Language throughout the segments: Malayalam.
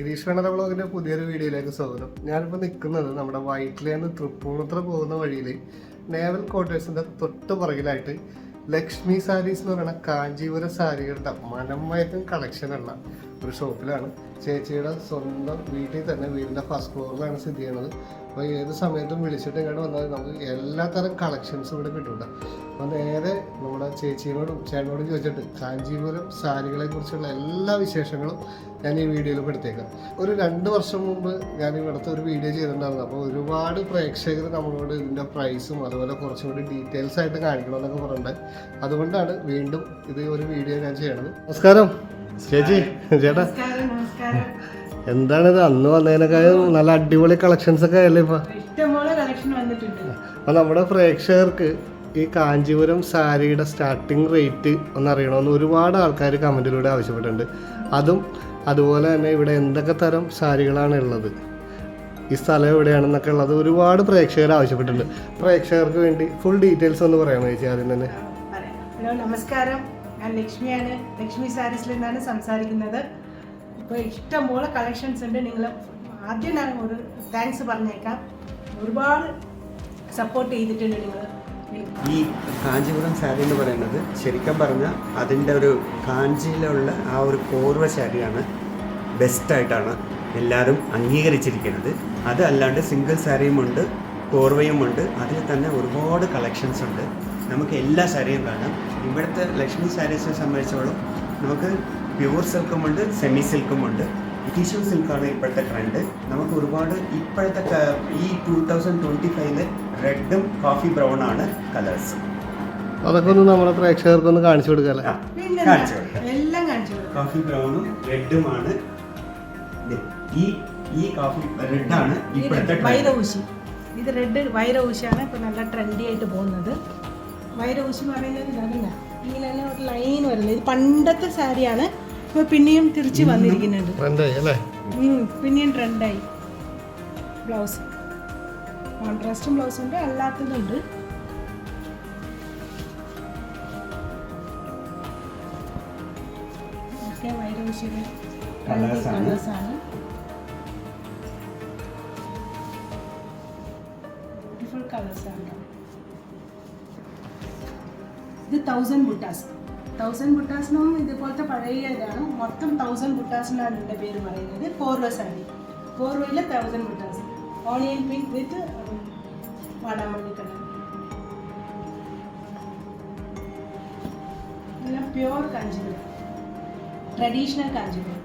ഗിരീഷ് വേണര ബ്ലോഗിന്റെ പുതിയൊരു വീഡിയോയിലേക്ക് സ്വാഗതം. ഞാനിപ്പോൾ നിൽക്കുന്നത് നമ്മുടെ വൈറ്റിലേന്ന് തൃപ്പൂണിത്ര പോകുന്ന വഴിയിൽ നേവൽ ക്വാർട്ടേഴ്സിന്റെ തൊട്ട് പുറകിലായിട്ട് ലക്ഷ്മി സാരീസ് എന്ന് പറയുന്ന കാഞ്ചീപുരം സാരികളുടെ മനമയക്കും കളക്ഷനുള്ള ഒരു ഷോപ്പിലാണ്. ചേച്ചിയുടെ സ്വന്തം വീട്ടിൽ തന്നെ വീടിന്റെ ഫസ്റ്റ് ഫ്ലോറിലാണ് സ്ഥിതി ചെയ്യുന്നത്. അപ്പോൾ ഏത് സമയത്തും വിളിച്ചിട്ട് ഇങ്ങോട്ട് വന്നാൽ നമുക്ക് എല്ലാ തരം കളക്ഷൻസും ഇവിടെ കിട്ടുന്നുണ്ട്. അപ്പോൾ നേരെ നമ്മുടെ ചേച്ചിയോടും ചേട്ടനോടും ചോദിച്ചിട്ട് കാഞ്ചീപുരം സാരികളെ കുറിച്ചുള്ള എല്ലാ വിശേഷങ്ങളും ഞാൻ ഈ വീഡിയോയിൽ പെടുത്തേക്കാം ഒരു രണ്ട് വർഷം മുമ്പ് ഞാൻ ഇവിടുത്തെ ഒരു വീഡിയോ ചെയ്തിട്ടുണ്ടായിരുന്നു. അപ്പോൾ ഒരുപാട് പ്രേക്ഷകർ നമ്മളോട് ഇതിന്റെ പ്രൈസും അതുപോലെ കുറച്ചും കൂടി ഡീറ്റെയിൽസ് ആയിട്ട് കാണിക്കണമെന്നൊക്കെ പറഞ്ഞിട്ടുണ്ട്. അതുകൊണ്ടാണ് വീണ്ടും ഇത് ഒരു വീഡിയോ ഞാൻ ചെയ്യണത്. നമസ്കാരം. ചേച്ചി ചേട്ടാ. എന്താണിത്? അന്ന് വന്നതിനേക്കാളും നല്ല അടിപൊളി കളക്ഷൻസ് ഒക്കെ അല്ലേ ഇപ്പൊ? അപ്പൊ നമ്മുടെ പ്രേക്ഷകർക്ക് ഈ കാഞ്ചീപുരം സാരിയുടെ സ്റ്റാർട്ടിങ് റേറ്റ് ഒന്നറിയണമെന്ന് ഒരുപാട് ആൾക്കാർ കമന്റിലൂടെ ആവശ്യപ്പെട്ടിട്ടുണ്ട്. അതും അതുപോലെ തന്നെ ഇവിടെ എന്തൊക്കെ തരം സാരികളാണ് ഉള്ളത്? ഈ സ്ഥലം എവിടെയാണെന്നൊക്കെ ഉള്ളത് ഒരുപാട് പ്രേക്ഷകർ ആവശ്യപ്പെട്ടിട്ടുണ്ട്. പ്രേക്ഷകർക്ക് വേണ്ടി ഫുൾ ഡീറ്റെയിൽസ് ഒന്ന് പറയാമോ ചേച്ചി ആദ്യം തന്നെ. ഹലോ നമസ്കാരം. ഞാൻ ലക്ഷ്മിയാണ്. ലക്ഷ്മി സാരീസിൽ നിന്നാണ് സംസാരിക്കുന്നത്. ഇപ്പോൾ ഇഷ്ടംപോലെ കളക്ഷൻസ് ഉണ്ട്. നിങ്ങൾ ആദ്യം ഞാൻ ഒരു താങ്ക്സ് പറഞ്ഞേക്കാം. ഒരുപാട് സപ്പോർട്ട് ചെയ്തിട്ടുണ്ട് നിങ്ങൾ. ഈ കാഞ്ചീപുരം സാരി എന്ന് പറയുന്നത് ശരിക്കും പറഞ്ഞാൽ അതിന്റെ ഒരു കാഞ്ചിയിലുള്ള ആ ഒരു കോർവ സാരിയാണ് ബെസ്റ്റായിട്ടാണ് എല്ലാവരും അംഗീകരിച്ചിരിക്കുന്നത്. അതല്ലാണ്ട് സിംഗിൾ സാരിയുമുണ്ട് കോർവയുമുണ്ട് അതിൽ തന്നെ ഒരുപാട് കളക്ഷൻസ് ഉണ്ട്. നമുക്ക് എല്ലാ സാരിയും കാണാം. ഇവിടുത്തെ ലക്ഷ്മി സാരീസിനെ സംബന്ധിച്ചോളം നമുക്ക് പ്യൂർ സിൽക്കുമുണ്ട് സെമി സിൽക്കും ഉണ്ട്. ടിഷ്യൂ സിൽക്കാണ് ഇപ്പോഴത്തെ ട്രെൻഡ് നമുക്ക് ഒരുപാട് ഇപ്പോഴത്തെ ഈ ടൂ തൗസൻഡ് ട്വന്റി ഫൈവിൽ റെഡും കോഫി ബ്രൗൺ ആണ് കളേഴ്സ് അതൊക്കെ ഒന്ന് നമ്മുടെ കാണിച്ചു കൊടുക്കാല്ലേ? പിന്നെ കാണിച്ചു കൊടുക്കാം. എല്ലാം കാണിച്ചു കൊടുക്കാം. കോഫി ബ്രൗണും റെഡുമാണ് ഈ ഈ കോഫി റെഡാണ് ഇപ്പോഴത്തെ. വൈരഊശി ഇത് റെഡ് വൈരഊശിയാണ് ഇപ്പോൾ നല്ല ട്രെൻഡി ആയിട്ട് പോകുന്നത്. വൈരഊശി എന്ന് പറയുന്നത് ഇതല്ല ഇങ്ങനെ. ഒരു ലൈൻ വരുന്നത്. ഇത് പണ്ടത്തെ സാരിയാണ്. ഇപ്പോൾ പിന്നെയും തിരിച്ചു വന്നിരിക്കുന്നുണ്ട്. പിന്നെയും ട്രെൻഡായി ബ്ലൗസ് കോൺട്രാസ്റ്റും ബ്ലൗസ് ഉണ്ട് അല്ലാത്തതുണ്ട്. ഒക്കെ ആണ്. കളേഴ്സാണ് ബ്യൂട്ടിഫുൾ കളേഴ്സാണ് ഇത് തൗസൻഡ് ബുട്ടാസ് തൗസൻഡ് ബുട്ടാസിനും ഇതുപോലത്തെ പഴയ ഇതാണ്. മൊത്തം തൗസൻഡ് ബുട്ടാസിനാണ് എന്റെ പേര് പറയുന്നത് കോർവ സാരി കോർവയിൽ തൗസൻഡ് ബുട്ടാസ് ഓണിയൻ പിങ്ക് വിത്ത് വാടാമല്ലി കളർ എല്ലാം പ്യുവർ കാഞ്ചീപുരം. ട്രഡീഷണൽ കാഞ്ചീപുരം.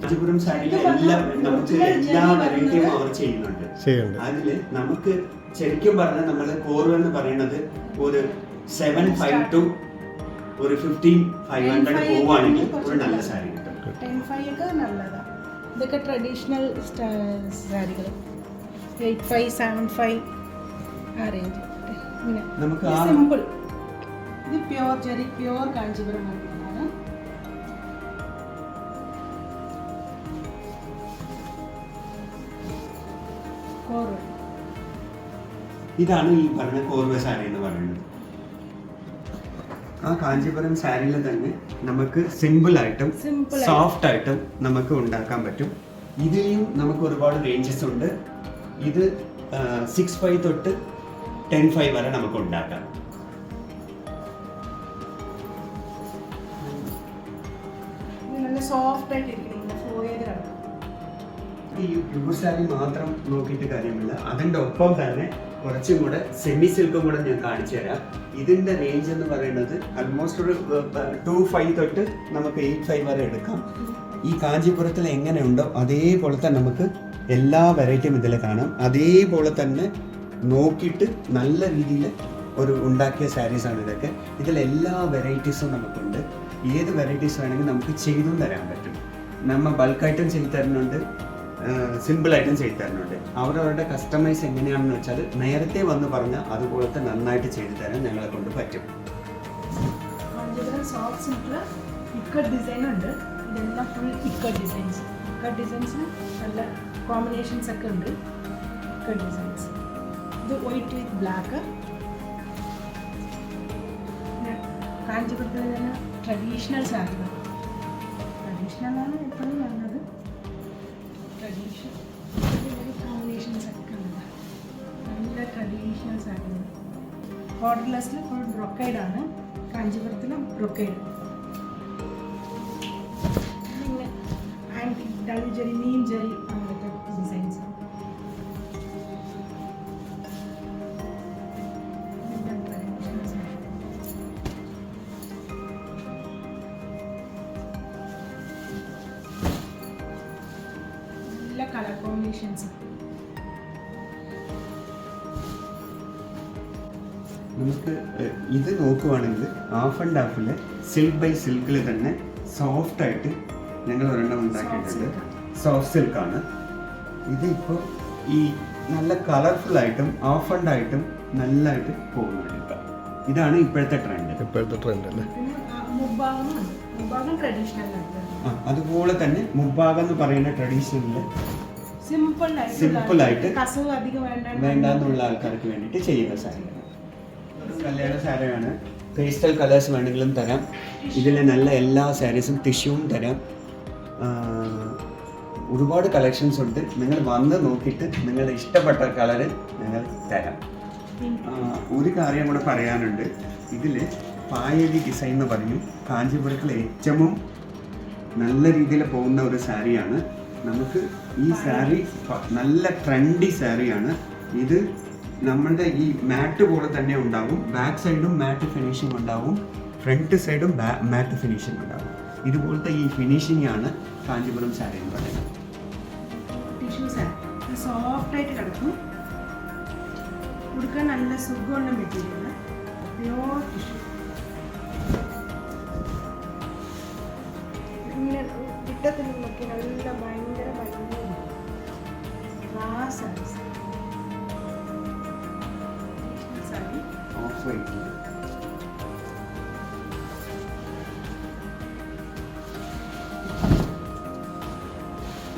കാഞ്ചീപുരം സാരിയിൽ എല്ലാം നമുക്ക് എല്ലാ വെറൈറ്റിയും അവർ ചെയ്യുന്നുണ്ട്. ചെയ്യുന്നുണ്ട്. അതിൽ നമുക്ക് ശരിക്കും പറഞ്ഞാൽ നമ്മൾ കോർവ് എന്ന് പറയുന്നത് ഒരു സെവൻ ഫൈവ് ടു ഒരു ഫിഫ്റ്റീൻ ഫൈവ് ഹൺഡ്രഡ് പോവുകയാണെങ്കിൽ ഒരു നല്ല. സാരി കിട്ടും. ടെൻ ഫൈവ് ഒക്കെ നല്ലതാണ് ഇതൊക്കെ ട്രഡീഷണൽ സാരികൾ എയ്റ്റ് ഫൈവ് സെവൻ ഫൈവ് ആ റേഞ്ച് ഇങ്ങനെ നമുക്ക് സിമ്പിൾ ഇത് പ്യുവർ ജെറി പ്യുവർ കാഞ്ചീപുരം ആണ്. ഇതാണ് ഈ പറഞ്ഞ കോർവ സാരി എന്ന് പറയുന്നത്. ആ കാഞ്ചീപുരം സാരിയിൽ തന്നെ നമുക്ക് സിമ്പിൾ ആയിട്ടും സോഫ്റ്റ് ആയിട്ടും. നമുക്ക് ഉണ്ടാക്കാൻ പറ്റും. ഇതിലും നമുക്ക് ഒരുപാട് റേഞ്ചസ് ഉണ്ട്. ഇത് സിക്സ് ഫൈവ് തൊട്ട് ടെൻ ഫൈവ് വരെ നമുക്ക് ഉണ്ടാക്കാം. സോഫ്റ്റ് ആയിട്ട് ഇരിക്കുന്നു ഫ്ലോ ചെയ്ത് ഈ പ്യൂർ സാരി മാത്രം നോക്കിയിട്ട് കാര്യമില്ല. അതിന്റെ ഒപ്പം തന്നെ കുറച്ചും കൂടെ സെമി സിൽക്കും കൂടെ ഞാൻ കാണിച്ചു തരാം. ഇതിന്റെ റേഞ്ച് എന്ന് പറയുന്നത് ആൾമോസ്റ്റ് ഒരു ടു ഫൈവ് തൊട്ട് നമുക്ക് എയ്റ്റ് ഫൈവ് വരെ എടുക്കാം. ഈ കാഞ്ചീപുരത്തിൽ എങ്ങനെയുണ്ടോ അതേപോലെ തന്നെ നമുക്ക് എല്ലാ വെറൈറ്റിയും ഇതിൽ കാണാം. അതേപോലെ തന്നെ നോക്കിയിട്ട് നല്ല രീതിയിൽ ഒരു ഉണ്ടാക്കിയ സാരീസാണ് ഇതൊക്കെ. ഇതിൽ എല്ലാ വെറൈറ്റീസും നമുക്കുണ്ട്. ഏത് വെറൈറ്റീസ് വേണമെങ്കിൽ നമുക്ക് ചെയ്തും തരാൻ പറ്റും. നമ്മൾ ബൾക്കായിട്ടും ചെയ്തു തരുന്നുണ്ട്. സിമ്പിളായിട്ടും ചെയ്തു തരുന്നുണ്ട്. അവരവരുടെ കസ്റ്റമൈസ് എങ്ങനെയാണെന്ന് വെച്ചാൽ നേരത്തെ വന്ന് പറഞ്ഞാൽ അതുപോലത്തെ നന്നായിട്ട് ചെയ്തു തരാൻ ഞങ്ങളെ കൊണ്ട് പറ്റും. സോഫ്റ്റ് ഡിസൈൻ ഉണ്ട് ഫുൾ ഡിസൈൻസ് ഡിസൈൻസ് നല്ല ഡിസൈൻസ് ഇത് വിത്ത് കാഞ്ചീപുരത്തിൽ തന്നെ ട്രഡീഷണൽ സാരികൾ. ട്രഡീഷണൽ ആണ് എപ്പോഴും കോമ്പിനേഷൻസ് ഒക്കെ ഉണ്ട്. നല്ല ട്രഡീഷണൽസ് ആയിരുന്നു ബോർഡർലെസ്സിൽ ഫുൾ ബ്രൊക്കൈഡാണ് കാഞ്ചീപുരത്തിലും brocade and dull zari neem zari colour combinations നമുക്ക് ഇത് നോക്കുവാണെങ്കിൽ ഹാഫ് ആൻഡ് ഹാഫിൽ സിൽക്ക് ബൈ സിൽക്കിൽ തന്നെ സോഫ്റ്റ് ആയിട്ട് ഞങ്ങൾ ഒരെണ്ണം ഉണ്ടാക്കിയിട്ടുണ്ട്. സോഫ്റ്റ് സിൽക്കാണ് ഇതിപ്പോൾ ഈ നല്ല കളർഫുൾ ആയിട്ടും ഹാഫ് ആൻഡ് ആയിട്ടും നല്ലതായിട്ട് പോകുന്നുണ്ട് ഇതാണ് ഇപ്പോഴത്തെ ട്രെൻഡ് ഇപ്പോഴത്തെ ട്രെൻഡ് അല്ലേ? അതുപോലെ തന്നെ മുഭാഗം എന്ന് പറയുന്ന ട്രഡീഷണലിൽ സിമ്പിൾ ആയിട്ട് വേണ്ടാന്നുള്ള ആൾക്കാർക്ക് വേണ്ടിയിട്ട് ചെയ്യുന്ന സാരിയാണ് കല്യാണ സാരിയാണ്. പേസ്റ്റൽ കളേഴ്സ് വേണമെങ്കിലും തരാം. ഇതിൽ നല്ല എല്ലാ സാരീസും ടിഷ്യൂവും തരാം. ഒരുപാട് കളക്ഷൻസ് ഉണ്ട്. നിങ്ങൾ വന്ന് നോക്കിയിട്ട് നിങ്ങളുടെ ഇഷ്ടപ്പെട്ട കളർ നിങ്ങൾ തരാം. ഒരു കാര്യം കൂടെ പറയാനുണ്ട്. ഇതിൽ പായലി ഡിസൈൻ എന്ന് പറഞ്ഞു കാഞ്ചീപുരത്തിൽ ഏറ്റവും നല്ല രീതിയിൽ പോകുന്ന ഒരു സാരിയാണ്. നമുക്ക് ഈ സാരി നല്ല ട്രെൻഡി സാരിയാണ്. ഇത് നമ്മളുടെ ഈ മാറ്റ് പോലെ തന്നെ ഉണ്ടാവും. ബാക്ക് സൈഡും മാറ്റ് ഫിനിഷിംഗ് ഉണ്ടാവും. ഫ്രണ്ട് സൈഡും മാറ്റ് ഫിനിഷിംഗ് ഉണ്ടാവും. ഇതുപോലത്തെ ഈ ഫിനിഷിംഗ് ആണ് കാഞ്ചീപുരം സാരി എന്ന് പറയുന്നത്. സോഫ്റ്റ് ആയിട്ട് കിടക്കും. കൊടുക്കാൻ നല്ല സുഖമുള്ള മെറ്റീരിയൽ പ്യോർ ടിഷ്യൂ ഇട്ടത്തിൽ നിന്നൊക്കെ നല്ല ഭയങ്കര സാരീസ് സാരി ഓഫ് വൈറ്റ്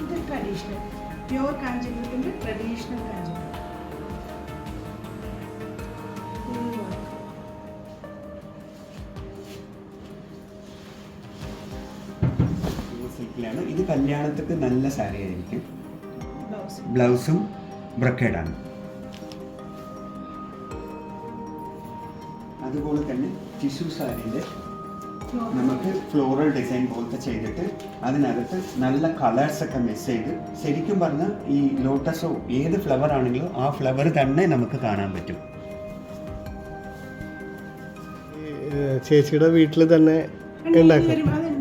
ഇത് ട്രഡീഷണൽ പ്യുവർ കാഞ്ചീപുരത്തിന്റെ ട്രഡീഷണൽ കാഞ്ചീപുരം. ഇത് കല്യാണത്തിന് നല്ല സാരി ആയിരിക്കും Blouse. ബ്ലൗസും ബ്രക്കേഡാണ് അതുപോലെ തന്നെ ടിഷ്യൂ സാരിന്റെ Floral. നമുക്ക് ഫ്ലോറൽ ഡിസൈൻ പോലത്തെ ചെയ്തിട്ട് അതിനകത്ത് നല്ല കളേഴ്സ് ഒക്കെ മിക്സ് ചെയ്ത് ശരിക്കും പറഞ്ഞാൽ ഈ ലോട്ടസോ ഏത് ഫ്ലവർ ആണെങ്കിലും ആ ഫ്ലവർ തന്നെ നമുക്ക് കാണാൻ പറ്റും ഈ, ചേച്ചിയുടെ വീട്ടിൽ തന്നെ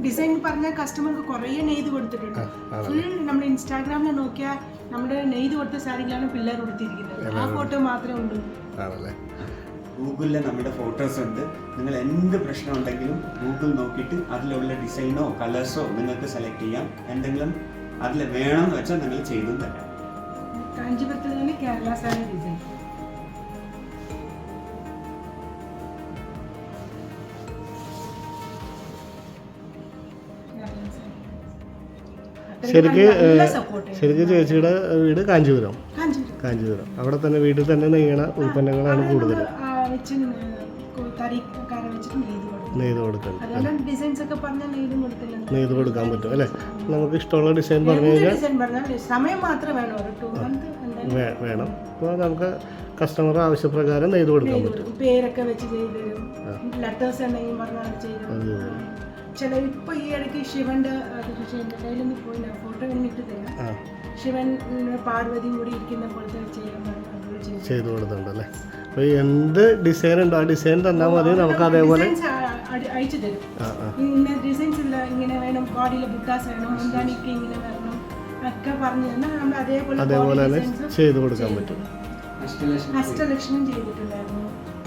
ഡിസൈൻ പറഞ്ഞ കസ്റ്റമർക്ക് കുറേ നെയ്ത് കൊടുത്തിട്ടുണ്ട്. ഫുൾ നമ്മുടെ ഇൻസ്റ്റാഗ്രാമിൽ നോക്കിയാൽ നമ്മുടെ നെയ്ത് കൊടുത്ത സാരികളാണ് പിള്ളേർ കൊടുത്തിരിക്കുന്നത് ആ ഫോട്ടോ മാത്രമേ ഉള്ളൂ. ആണല്ലേ? ഗൂഗിളിൽ നമ്മുടെ ഫോട്ടോസ് ഉണ്ട്. നിങ്ങൾ എന്ത് പ്രശ്നം ഉണ്ടെങ്കിലും ഗൂഗിൾ നോക്കിയിട്ട് അതിലുള്ള ഡിസൈനോ കളേഴ്സോ നിങ്ങൾക്ക് സെലക്ട് ചെയ്യാം. എന്തെങ്കിലും അതിൽ വേണമെന്ന് വെച്ചാൽ നിങ്ങൾ ചെയ്തും തരാം. കാഞ്ചീപുരത്തിൽ തന്നെ കേരള സാരി ഡിസൈൻ ശരിക്ക് ശരിക്ക് ചേച്ചിയുടെ വീട് കാഞ്ചീപുരം. കാഞ്ചീപുരം. അവിടെ തന്നെ വീട്ടിൽ തന്നെ നെയ്യണ ഉൽപ്പന്നങ്ങളാണ് കൂടുതൽ നെയ്ത് കൊടുക്കുന്നത് കൊടുക്കാൻ പറ്റും അല്ലേ? നമുക്ക് ഇഷ്ടമുള്ള ഡിസൈൻ പറഞ്ഞു കഴിഞ്ഞാൽ സമയം മാത്രം വേണം. അപ്പോൾ നമുക്ക് കസ്റ്റമർ ആവശ്യപ്രകാരം നെയ്ത് കൊടുക്കാൻ പറ്റും. പേരൊക്കെ വെച്ച് ചെയ്ത് ലെറ്റേഴ്സ് ഉണ്ടെങ്കിൽ പറഞ്ഞാൽ ചെയ്ത്. ചില ഇപ്പൊ ഈ ഇടയ്ക്ക് ശിവന്റെ ശിവന്റെ കയ്യിലൊന്നും പോയില്ല ഫോട്ടോ ഇട്ട് തരാം ശിവൻ പാർവതിയും കൂടി ഇരിക്കുന്ന പോലത്തെ ചെയ്യാൻ ചെയ്തു. കൊടുത്തുണ്ട് അപ്പോൾ എന്ത് ഡിസൈൻ ഉണ്ടോ ആ ഡിസൈൻ തന്നാൽ മതി നമുക്ക് അതേപോലെ. അയച്ചു തരും. ഇന്ന ഡിസൈൻസ് ഇല്ല ഇങ്ങനെ വേണം ബോഡിയിലെ ബുട്ടാസ് വേണം മുന്താനിക്ക് ഇങ്ങനെ വരണം ഒക്കെ പറഞ്ഞു തന്നാൽ നമ്മൾ അതേപോലെ അതേപോലെ തന്നെ ചെയ്തു കൊടുക്കാൻ പറ്റും. അഷ്ടലക്ഷ്മി. ഹസ്തലക്ഷണം ചെയ്തിട്ടുണ്ടായിരുന്നു.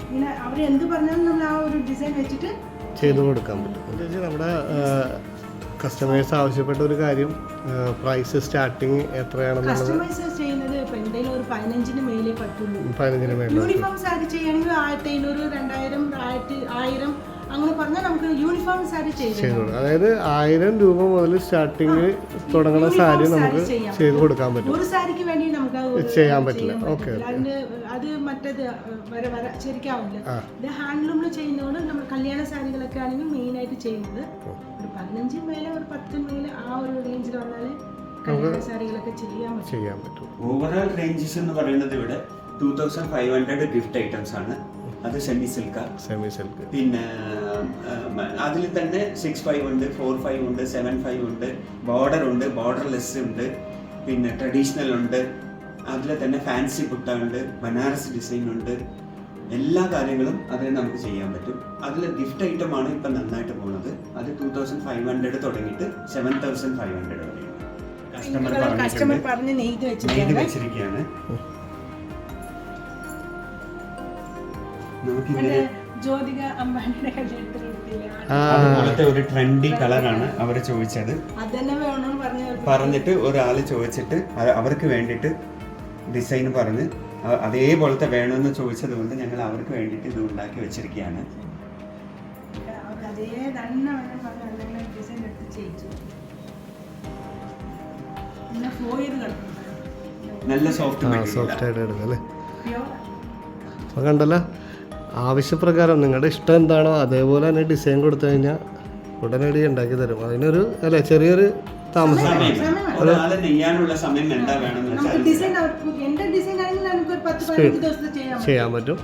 ഇങ്ങനെ അവർ എന്ത് പറഞ്ഞാലും നമ്മൾ ആ ഒരു ഡിസൈൻ വെച്ചിട്ട് ചെയ്ത് കൊടുക്കാൻ പറ്റും ചേച്ചി നമ്മുടെ കസ്റ്റമേഴ്സ് ആവശ്യപ്പെട്ട ഒരു കാര്യം പ്രൈസ് സ്റ്റാർട്ടിങ് എത്രയാണെന്നുള്ളത് പതിനഞ്ചിന് മേലെ പറ്റുള്ളൂ. പതിനഞ്ചിന് മേലെ യൂണിഫോം സാരി ചെയ്യണമെങ്കിൽ ആയിരത്തി അഞ്ഞൂറ് രണ്ടായിരം ആയിരത്തി ആയിരം അങ്ങനെ പറഞ്ഞാൽ നമുക്ക് യൂണിഫോം സാരി ചെയ്ത് അതായത് ആയിരം രൂപ മുതൽ സ്റ്റാർട്ടിങ് തുടങ്ങുന്ന സാരി നമുക്ക്. ചെയ്ത് കൊടുക്കാൻ പറ്റും. ഒരു സാരിക്ക് വേണ്ടി നമുക്ക് അത് ചെയ്യാൻ പറ്റില്ല. ഓക്കെ. അത് മറ്റേത് വരെ വര ശരിക്കാവില്ല. ഇത് ഹാൻഡ്ലൂമിൽ ചെയ്യുന്നതുകൊണ്ട് നമ്മൾ കല്യാണ സാരികളൊക്കെ ആണെങ്കിൽ മെയിൻ ആയിട്ട് ചെയ്യുന്നത്. ഒരു പതിനഞ്ചിന് മേലെ ഒരു പത്തിന് മേലെ ആ ഒരു റേഞ്ചിൽ വന്നാൽ കല്യാണ സാരികളൊക്കെ ചെയ്യാൻ പറ്റും. ചെയ്യാൻ പറ്റും. ഓവറോൾ റേഞ്ചസ് എന്ന് പറയുന്നത് ഇവിടെ two thousand five hundred gift items ആണ്. അത് സെമി സിൽക്ക സെമി സിൽക്ക് പിന്നെ അതിൽ തന്നെ സിക്സ് ഫൈവ് ഉണ്ട് ഫോർ ഫൈവ് ഉണ്ട് സെവൻ ഫൈവ് ഉണ്ട് ബോർഡർ ഉണ്ട് ബോർഡർലെസ് ഉണ്ട് പിന്നെ ട്രഡീഷണൽ ഉണ്ട്. അതിൽ തന്നെ ഫാൻസി പുട്ട ഉണ്ട് ബനാറസ് ഡിസൈൻ ഉണ്ട്. എല്ലാ കാര്യങ്ങളും അതിൽ നമുക്ക് ചെയ്യാൻ പറ്റും. അതിൽ ഗിഫ്റ്റ് ഐറ്റം ആണ് ഇപ്പം നന്നായിട്ട് പോകുന്നത് അത് ടൂ തൗസൻഡ് ഫൈവ് ഹൺഡ്രഡ് തുടങ്ങിയിട്ട് സെവൻ തൗസൻഡ് ഫൈവ് ഹൺഡ്രഡ് വരെയാണ് കസ്റ്റമർ പറഞ്ഞ് നെയ്ത് വെച്ചിരിക്കുകയാണ്. നമുക്കിങ്ങനെ ജ്യോതിക അമ്പാനിയുടെ കല്യാണത്തിന് എടുത്തില്ല ആ. അതുപോലത്തെ ഒരു ട്രെൻഡി കളറാണ് അവർ ചോദിച്ചത്. അതന്നെ വേണമെന്ന് പറഞ്ഞു പറഞ്ഞിട്ട് ഒരാൾ ചോദിച്ചിട്ട് അവർക്ക് വേണ്ടിട്ട് ഡിസൈൻ പറഞ്ഞ് അതേപോലത്തെ വേണമെന്ന് ചോദിച്ചത് കൊണ്ട് ഞങ്ങൾ അവർക്ക് വേണ്ടിയിട്ട് ഇത് ഉണ്ടാക്കി വെച്ചിരിക്കുകയാണ്. അതേ തന്നെ വേണം പറഞ്ഞു അല്ലെങ്കിൽ ഡിസൈൻ എടുത്ത് ചെയ്യിച്ചു. പിന്നെ ഫോയിൽ കിടക്കുന്നുണ്ട് നല്ല സോഫ്റ്റ് സോഫ്റ്റ് ആയിട്ട് എടുക്കാം അല്ലേ? പ്യോർ കണ്ടല്ലോ? ആവശ്യപ്രകാരം നിങ്ങളുടെ ഇഷ്ടം എന്താണോ അതേപോലെ തന്നെ ഡിസൈൻ കൊടുത്തു കഴിഞ്ഞാൽ ഉടനടി ഉണ്ടാക്കി തരും. അതിനൊരു അല്ലേ ചെറിയൊരു താമസം. ചെയ്യാൻ പറ്റും.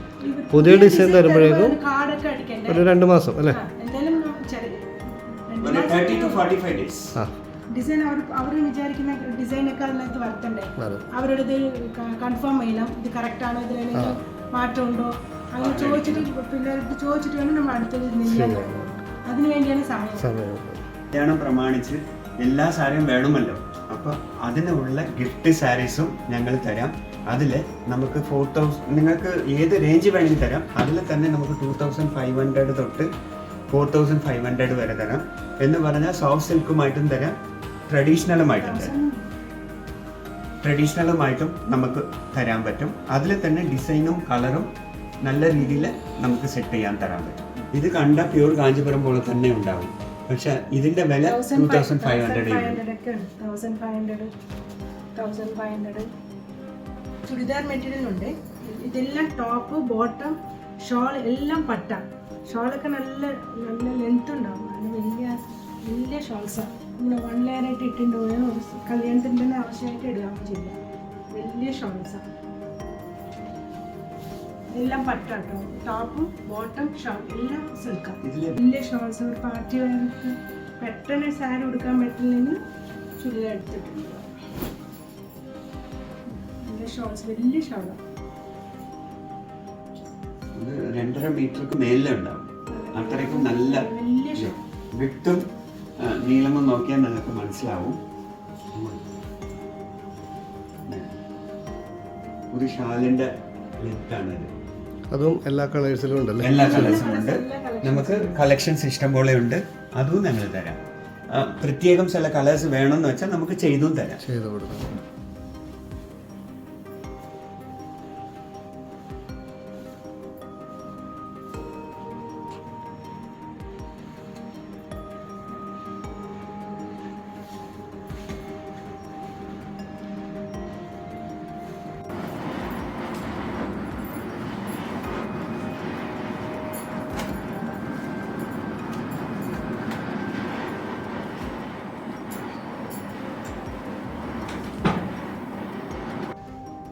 പുതിയ ഡിസൈൻ തരുമ്പോഴേക്കും ഒരു രണ്ട് മാസം അല്ലേ? ആ, ഡിസൈൻ അവർ അവർ വിചാരിക്കുന്ന ഡിസൈനൊക്കെ അതിനകത്ത് വരുത്തണ്ടേ? അവരുടെ ഇത് കൺഫേം ചെയ്യണം. ഇത് കറക്റ്റ് ആണോ? ഇതിലെന്തെങ്കിലും മാറ്റമുണ്ടോ? അങ്ങനെ ചോദിച്ചിട്ട് പിള്ളേർക്ക് ചോദിച്ചിട്ട് വേണം നമ്മൾ അടുത്തത് അതിനു വേണ്ടിയാണ് സമയം. സമയം. കല്യാണം പ്രമാണിച്ച് എല്ലാ സാരിയും വേണമല്ലോ. അപ്പോൾ അതിനുള്ള ഗിഫ്റ്റ് സാരീസും ഞങ്ങൾ തരാം. അതിൽ നമുക്ക് ഫോർ തൗസൻഡ് നിങ്ങൾക്ക് ഏത് റേഞ്ച് വേണമെങ്കിൽ തരാം. അതിൽ തന്നെ നമുക്ക് ടൂ തൗസൻഡ് ഫൈവ് ഹൺഡ്രഡ് തൊട്ട് ഫോർ തൗസൻഡ് ഫൈവ് ഹൺഡ്രഡ് വരെ തരാം. എന്ന് പറഞ്ഞാൽ സോഫ്റ്റ് സിൽക്കുമായിട്ടും തരാം. ട്രഡീഷണലുമായിട്ടും തരാം. ട്രഡീഷണലുമായിട്ടും നമുക്ക് തരാൻ പറ്റും. അതിൽ തന്നെ ഡിസൈനും കളറും നല്ല രീതിയിൽ നമുക്ക് സെറ്റ് ചെയ്യാൻ തരാൻ പറ്റും. ഇത് കണ്ട പ്യൂർ കാഞ്ചിപുരം പോലെ തന്നെ ഉണ്ടാവും. പക്ഷെ ഇതിന്റെ വില two thousand five hundred churidar material ഉണ്ട്. ഇതെല്ലാം ടോപ്പ് ബോട്ടം ഷോൾ എല്ലാം പട്ട. ഷോളൊക്കെ നല്ല നല്ല ലെങ്ത് ഉണ്ടാവും. നല്ല വലിയ വലിയ ഷോൾസാണ് ഇങ്ങനെ വൺ ലെയറായിട്ട് ഇട്ടിട്ടുണ്ടോ. കല്യാണത്തിന്റെ തന്നെ ആവശ്യമായിട്ട് ചെയ്യില്ല വലിയ ഷോൾസാണ് എല്ലാം പട്ടാട്ടോ ടോപ്പും ബോട്ടം ഷോൾ എല്ലാം സിൽക്കാണ് വലിയ ഷോൾസ് ഒരു പാർട്ടി വെയർക്ക് പെട്ടെന്ന് സാരി ഉടുക്കാൻ പറ്റില്ലെങ്കിൽ ചുരിദാർ എടുത്തിട്ടുണ്ട് വലിയ ഷോൾസ് വലിയ ഷോളാണ് രണ്ടര മീറ്റർക്ക് മേലിൽ ഉണ്ടാവും. അത്രയ്ക്കും നല്ല വിട്ടും നീളമും നോക്കിയാൽ നിങ്ങൾക്ക് മനസ്സിലാവും. ഒരു ഷാലിന്റെ ലെങ്താണ് ഇത് അതും എല്ലാ കളേഴ്സിലും ഉണ്ടല്ലേ? എല്ലാ കളേഴ്സും ഉണ്ട്. നമുക്ക് കളക്ഷൻസ് ഇഷ്ടം പോലെ ഉണ്ട്. അതും ഞങ്ങൾ തരാം. പ്രത്യേകം ചില കളേഴ്സ് വേണമെന്ന് വെച്ചാൽ നമുക്ക് ചെയ്തും തരാം. ചെയ്തു കൊടുക്കാം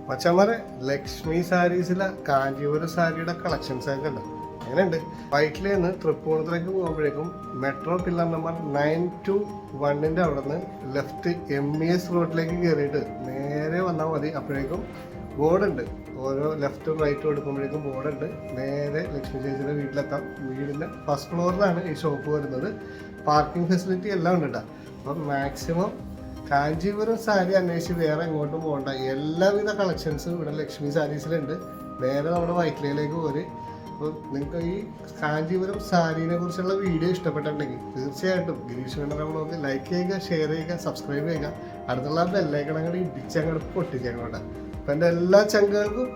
മച്ചന്മാരെ ലക്ഷ്മി സാരീസിലെ കാഞ്ചീപുരം സാരിയുടെ കളക്ഷൻസ് ഒക്കെ ഉണ്ട്. അങ്ങനെയുണ്ട്. വൈറ്റിൽ നിന്ന് തൃപ്പൂണിത്തുറയ്ക്ക് പോകുമ്പോഴേക്കും metro pillar number nine two വണ്ണിന്റെ അവിടെ നിന്ന് ലെഫ്റ്റ് എം ഇ എസ് റോഡിലേക്ക് കയറിയിട്ട് നേരെ വന്നാൽ മതി. അപ്പോഴേക്കും ബോർഡുണ്ട് ഓരോ ലെഫ്റ്റും റൈറ്റും എടുക്കുമ്പോഴേക്കും ബോർഡുണ്ട് നേരെ ലക്ഷ്മി ചേച്ചിയുടെ വീട്ടിലെത്താം. വീടിന്റെ ഫസ്റ്റ് ഫ്ലോറിലാണ് ഈ ഷോപ്പ് വരുന്നത്. പാർക്കിംഗ് ഫെസിലിറ്റി എല്ലാം ഉണ്ട് കേട്ടോ അപ്പം മാക്സിമം കാഞ്ചീപുരം സാരി അന്വേഷിച്ച് വേറെ എങ്ങോട്ടും പോകണ്ട. എല്ലാവിധ കളക്ഷൻസും ഇവിടെ ലക്ഷ്മി സാരീസിലുണ്ട്. നേരെ നമ്മുടെ വൈറ്റിലയിലേക്ക് പോര്. അപ്പോൾ നിങ്ങൾക്ക് ഈ കാഞ്ചീപുരം സാരീനെ കുറിച്ചുള്ള വീഡിയോ ഇഷ്ടപ്പെട്ടിട്ടുണ്ടെങ്കിൽ തീർച്ചയായിട്ടും ഗിരീഷ് ബ്ലോഗ് ലൈക്ക് ചെയ്യുക ഷെയർ ചെയ്യുക സബ്സ്ക്രൈബ് ചെയ്യുക. അടുത്തുള്ള ബെല്ലൈക്കണങ്ങൾ ഇടിച്ചങ്ങോട്ട് പൊട്ടിച്ചങ്ങോട്ട് അപ്പം എന്റെ എല്ലാ ചങ്കുകൾക്കും.